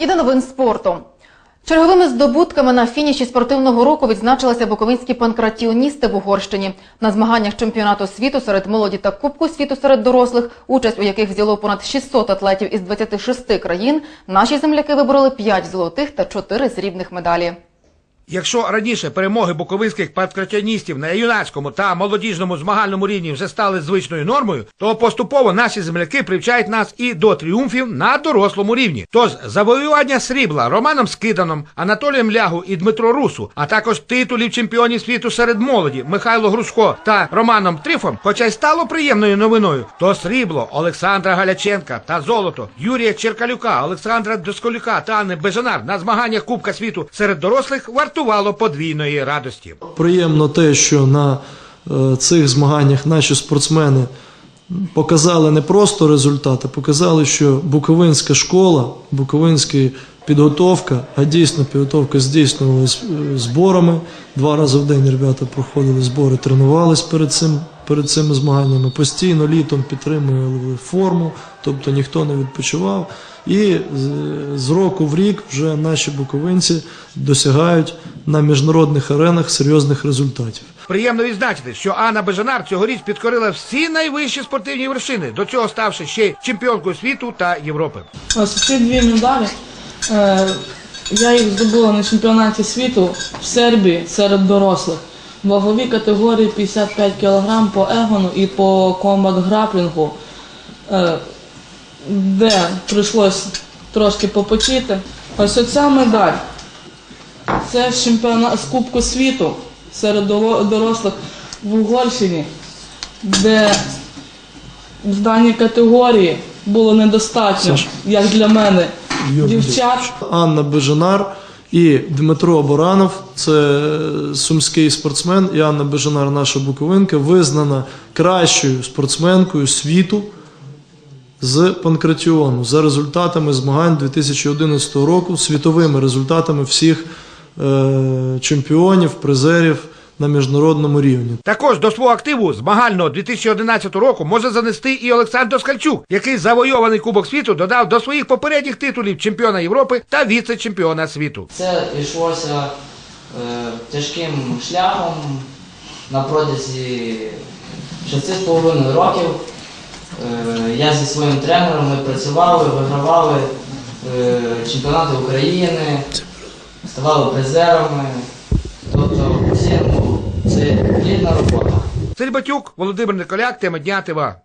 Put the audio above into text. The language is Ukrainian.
І до новин спорту. Черговими здобутками на фініші спортивного року відзначилися буковинські панкратіоністи в Угорщині. На змаганнях чемпіонату світу серед молоді та Кубку світу серед дорослих, участь у яких взяло понад 600 атлетів із 26 країн, наші земляки вибороли 5 золотих та 4 срібних медалі. Якщо раніше перемоги буковинських панкратіоністів на юнацькому та молодіжному змагальному рівні вже стали звичною нормою, то поступово наші земляки привчають нас і до тріумфів на дорослому рівні. Тож завоювання срібла Романом Скиданом, Анатолієм Лягу і Дмитро Русу, а також титулів чемпіонів світу серед молоді Михайло Грушко та Романом Трифом, хоча й стало приємною новиною, то срібло Олександра Галяченка та золото Юрія Черкалюка, Олександра Досколюка та Анни Бежанар на змаганнях Кубка світу серед дорослих вартувало подвійної радості. Приємно те, що на е, цих змаганнях наші спортсмени показали не просто результати, показали, що буковинська школа, буковинська підготовка, а дійсно підготовка здійснювалася е, зборами. Два рази в день ребята проходили збори, тренувались перед цим. Перед цими змаганнями постійно літом підтримували форму, тобто ніхто не відпочивав. І з- року в рік вже наші буковинці досягають на міжнародних аренах серйозних результатів. Приємно відзначити, що Анна Бежанар цьогоріч підкорила всі найвищі спортивні вершини, до цього ставши ще чемпіонкою світу та Європи. Ось ці дві медалі. Е, я їх здобула на чемпіонаті світу в Сербії серед дорослих. В ваговій категорії 55 кг по егону і по комбат граплінгу, е, де прийшлось трошки попочити. Ось оця медаль. Це з чемпіона з Кубку світу серед дорослих в Угорщині, де в даній категорії було недостатньо, як для мене, дівчат. Анна Бежанар і Дмитро Боранов, це сумський спортсмен, і Анна Бежанар, наша буковинка, визнана кращою спортсменкою світу з панкратіону за результатами змагань 2011 року, світовими результатами всіх е, чемпіонів, призерів на міжнародному рівні. Також до свого активу змагального 2011 року може занести і Олександр Доскальчук, який завойований Кубок світу додав до своїх попередніх титулів чемпіона Європи та віце-чемпіона світу. Це йшлося е, тяжким шляхом на протязі 6,5 років. Е, я зі своїм тренером ми працювали, вигравали е, чемпіонати України, ставали призерами. Це плідна робота. Сергій Батюк, Володимир Николяк, тема дня ТВА.